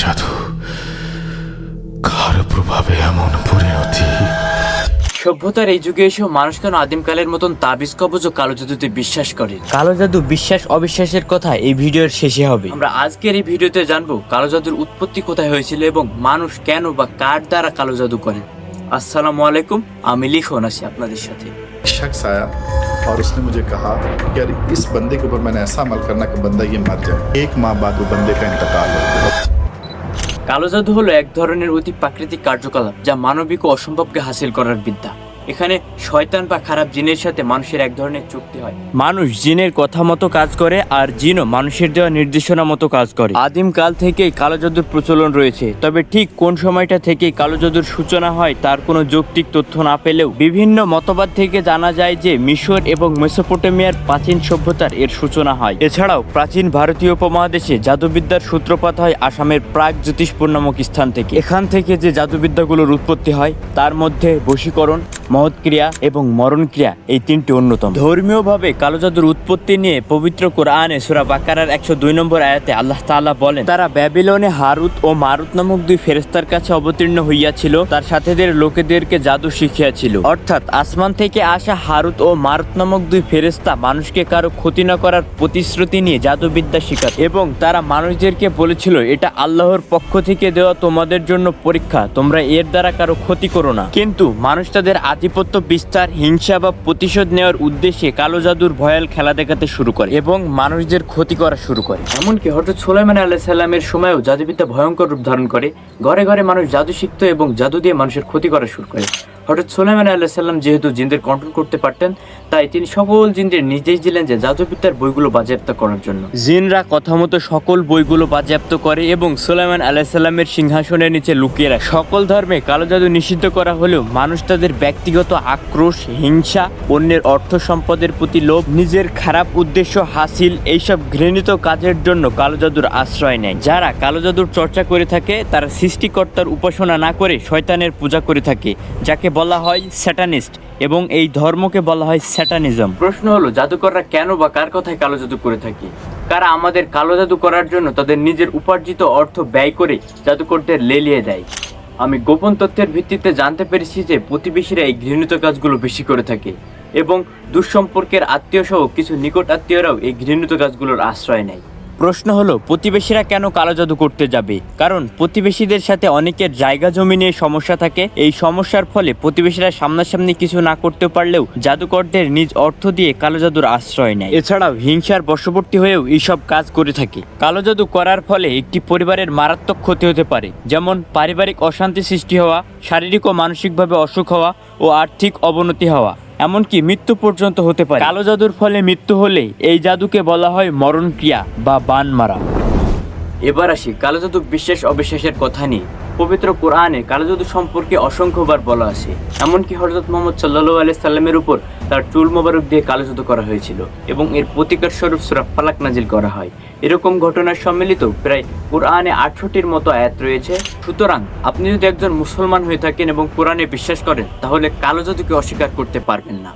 জাদু কার প্রভাবে এমন পরিণতি সভ্যতার এই যুগে এসেও মানুষ কেন আদিমকালের মতন তাবিজ কবজ ও কালো জাদুতে বিশ্বাস করে কালো জাদু বিশ্বাস অবিশ্বাসের কথা এই ভিডিওর শেষে হবে আমরা আজকের এই ভিডিওতে জানবো কালো জাদুর উৎপত্তি কোথায় হয়েছিল এবং মানুষ কেন বা কার দ্বারা কালো জাদু করে আসসালামু আলাইকুম আমি লিখন আছি আপনাদের সাথে शख्स आया और उसने मुझे कहा कि यार इस बंदे के ऊपर मैंने ऐसा अमल करना कि बंदा ये मर जाए एक माह बाद वो बंदे का इंतकाल हो गया কালো জাদু হলো এক ধরনের অতি প্রাকৃতিক কার্যকলাপ যা মানবিক ও অসম্ভবকে হাসিল করার বিদ্যা। এখানে শয়তান বা খারাপ জিনের সাথে মানুষের এক ধরনের চুক্তি হয়। মানুষ জিনের কথা মতো কাজ করে আর জিনও মানুষের দেওয়া নির্দেশনা মতো কাজ করে। আদিম কাল থেকেই কালো জাদুর প্রচলন রয়েছে। তবে ঠিক কোন সময়টা থেকে কালো জাদুর সূচনা হয় তার কোনো যৌক্তিক তথ্য না পেলেও বিভিন্ন মতবাদ থেকে জানা যায় যে মিশর এবং মেসোপটেমিয়ার প্রাচীন সভ্যতার এর সূচনা হয়। এছাড়াও প্রাচীন ভারতীয় উপমহাদেশে জাদুবিদ্যার সূত্রপাত হয় আসামের প্রাক জ্যোতিষপুর নামক স্থান থেকে। এখান থেকে যে জাদুবিদ্যাগুলোর উৎপত্তি হয়, তার মধ্যে বশীকরণ মহৎক্রিয়া এবং মরণক্রিয়া এই তিনটি অন্যতম। ধর্মীয়ভাবে কালো জাদুর উৎপত্তি নিয়ে পবিত্র কোরআনে সুরা বাকারার একশো দুই নম্বর আয়াতে আল্লাহ তাআলা বলেন, তারা ব্যাবিলনে হারুত ও মারুত নামক দুই ফেরেস্তার কাছে অবতীর্ণ হইয়াছিল, তার সাথেদের লোকেদেরকে জাদু শিখিয়াছিল। অর্থাৎ আসমান থেকে আসা হারুত ও মারুত নামক দুই ফেরেস্তা মানুষকে কারও ক্ষতি না করার প্রতিশ্রুতি নিয়ে জাদুবিদ্যা শিখাত এবং তারা মানুষদেরকে বলেছিল, এটা আল্লাহর পক্ষ থেকে দেওয়া তোমাদের জন্য পরীক্ষা, তোমরা এর দ্বারা কারও ক্ষতি করো না। কিন্তু মানুষ তাদের আধিপত্য বিস্তার, হিংসা বা প্রতিশোধ নেওয়ার উদ্দেশ্যে কালো জাদুর ভয়াল খেলা দেখাতে শুরু করে এবং মানুষদের ক্ষতি করা শুরু করে। এমনকি হঠাৎ সোলাইমান আল্লাহ সাল্লামের সময়ও জাদুবিদ্যা ভয়ঙ্কর রূপ ধারণ করে। ঘরে ঘরে মানুষ জাদু শিখত এবং জাদু দিয়ে মানুষের ক্ষতি করা শুরু করে। হঠাৎ সোলাইমান আল্লাহ সাল্লাম যেহেতু জিনদের কন্ট্রোল করতে পারতেন, তাই তিনি সকল জিনদের নির্দেশ দিলেন যে জাদুবিদ্যার বইগুলো বাজেয়াপ্ত করার জন্য। জিনরা কথা মতো সকল বইগুলো বাজেয়াপ্ত করে এবং সোলাইমান আল্লাহ সাল্লামের সিংহাসনের নিচে লুকিয়ে রাখে। সকল ধর্মে কালো জাদু নিষিদ্ধ করা হলেও মানুষ তাদের ব্যক্তিগত আক্রোশ, হিংসা, অন্যের অর্থ সম্পদের প্রতি লোভ, নিজের খারাপ উদ্দেশ্য হাসিল এইসব ঘৃণিত কাজের জন্য কালো জাদুর আশ্রয় নেয়। যারা কালো জাদুর চর্চা করে থাকে, তারা সৃষ্টিকর্তার উপাসনা না করে শয়তানের পূজা করে থাকে, যাকে বলা হয় স্যাটানিস্ট এবং এই ধর্মকে বলা হয় স্যাটানিজম। প্রশ্ন হলো, জাদুকররা কেন বা কার কথায় কালো জাদু করে থাকে? কারা আমাদের কালো জাদু করার জন্য তাদের নিজের উপার্জিত অর্থ ব্যয় করে জাদুকরদের লেলিয়ে দেয়? আমি গোপন তথ্যের ভিত্তিতে জানতে পেরেছি যে প্রতিবেশীরা এই ঘৃণিত কাজগুলো বেশি করে থাকে এবং দুঃসম্পর্কের আত্মীয় সহ কিছু নিকট আত্মীয়রাও এই ঘৃণিত কাজগুলোর আশ্রয় নেয়। প্রশ্ন হলো, প্রতিবেশীরা কেন কালো জাদু করতে যাবে? কারণ প্রতিবেশীদের সাথে অনেকের জায়গা জমি নিয়ে সমস্যা থাকে। এই সমস্যার ফলে প্রতিবেশীরা সামনাসামনি কিছু না করতে পারলেও জাদুকরদের নিজ অর্থ দিয়ে কালো জাদুর আশ্রয় নেয়। এছাড়াও হিংসার বশবর্তী হয়েও এইসব কাজ করে থাকে। কালো জাদু করার ফলে একটি পরিবারের মারাত্মক ক্ষতি হতে পারে। যেমন পারিবারিক অশান্তি সৃষ্টি হওয়া, শারীরিক ও মানসিকভাবে অসুখ হওয়া ও আর্থিক অবনতি হওয়া। এমনকি মৃত্যু পর্যন্ত হতে পারে। কালো জাদুর ফলে মৃত্যু হলে এই জাদুকে বলা হয় মরণ ক্রিয়া বা বান মারা এবার আসি, কালো জাদু বিশ্বাস অবিশ্বাসের কথা নিয়ে। পবিত্র কোরআনে কালো জাদু সম্পর্কে অসংখ্যবার বলা আছে। এমনকি হজরত মোহাম্মদ সাল্লাহ আলিয়া সাল্লামের উপর তার চুল মোবারক দিয়ে কালো জাদু করা হয়েছিল এবং এর প্রতিকার স্বরূপ সুরা ফালাক নাজিল করা হয়। এরকম ঘটনার সম্মিলিত প্রায় কোরআনে আটষট্টির মতো আয়াত রয়েছে। সুতরাং আপনি যদি একজন মুসলমান হয়ে থাকেন এবং কোরআনে বিশ্বাস করেন, তাহলে কালো জাদুকে অস্বীকার করতে পারবেন না।